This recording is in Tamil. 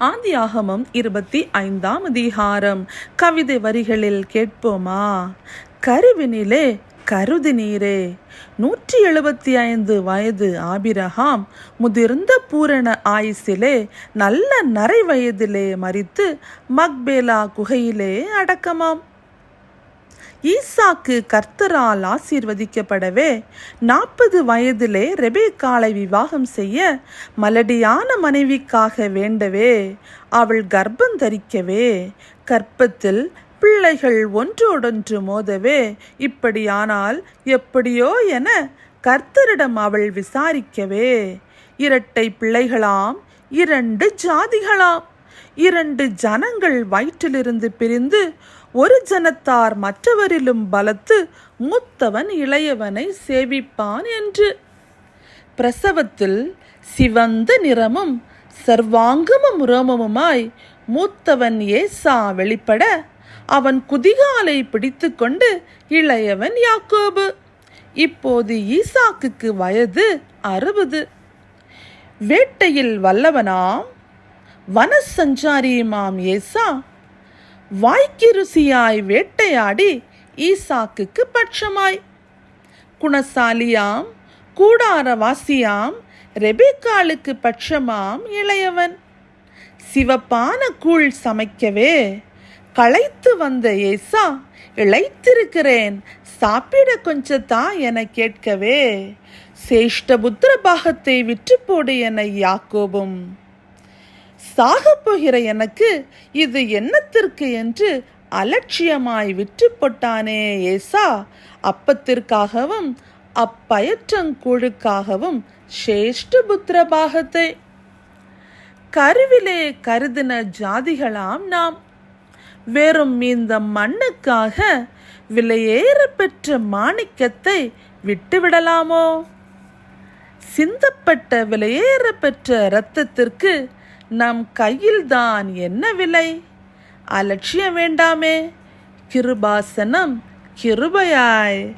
ஆதியாகமம் இருபத்தி ஐந்தாம் அதிகாரம். கவிதை வரிகளில் கேட்போமா? கருவினிலே கருதி நீரே. நூற்றி எழுபத்தி ஐந்து வயது ஆபிரகாம் முதிர்ந்த பூரண ஆயுசிலே நல்ல நரை வயதிலே மறித்து மக்பேலா குகையிலே அடக்கமாம். ஈசாக்கு கர்த்தரால் ஆசீர்வதிக்கப்படவே. நாற்பது வயதிலே ரெபேக்காலை விவாகம் செய்ய மலடியான மனைவிக்காக வேண்டவே. அவள் கர்ப்பம் தரிக்கவே. கற்பத்தில் பிள்ளைகள் ஒன்றோடொன்று மோதவே. இப்படியானால் எப்படியோ என கர்த்தரிடம் அவள் விசாரிக்கவே. இரட்டை பிள்ளைகளாம் இரண்டு ஜாதிகளாம் இரண்டு ஜனங்கள் வயிற்றிலிருந்து பிரிந்து ஒரு ஜனத்தார் மற்றவரிலும் பலத்து மூத்தவன் இளையவனை சேவிப்பான் என்று. பிரசவத்தில் சிவந்த நிறமும் சர்வாங்கமும் ரோமமுமாய் மூத்தவன் ஏசா வெளிப்பட அவன் குதிகாலை பிடித்துக்கொண்டு இளையவன் யாக்கோபு. இப்போது ஈசாக்குக்கு வயது அறுபது. வேட்டையில் வல்லவனாம் வனசஞ்சாரியுமாம் ஏசா வாய்க்கு ருசியாய் வேட்டையாடி ஈசாக்குக்கு பட்சமாய். குணசாலியாம் கூடாரவாசியாம் ரெபேக்காளுக்கு பட்சமாம் இளையவன். சிவப்பான கூழ் சமைக்கவே களைத்து வந்த ஏசா இழைத்திருக்கிறேன் சாப்பிட கொஞ்சத்தா என கேட்கவே சேஷ்ட புத்திர பாகத்தை விற்று போடு என யாக்கோபும். சாகப் போகிற எனக்கு இது என்னத்திற்கு என்று அலட்சியமாய் விற்று போட்டானே ஏசா. அப்பத்திற்காகவும் அப்பயற்றங்கூழுக்காகவும் சேஷ்ட புத்திர பாகத்தை கருவிலே கருதின ஜாதிகளாம் நாம். வெறும் இந்த மண்ணுக்காக விலையேற பெற்ற மாணிக்கத்தை விட்டுவிடலாமோ? சிந்தப்பட்ட விலையேற பெற்ற இரத்தத்திற்கு நம் கையில்தான் என்ன விலை? அலட்சியம் வேண்டாமே. கிருபாசனம் கிருபையாய்.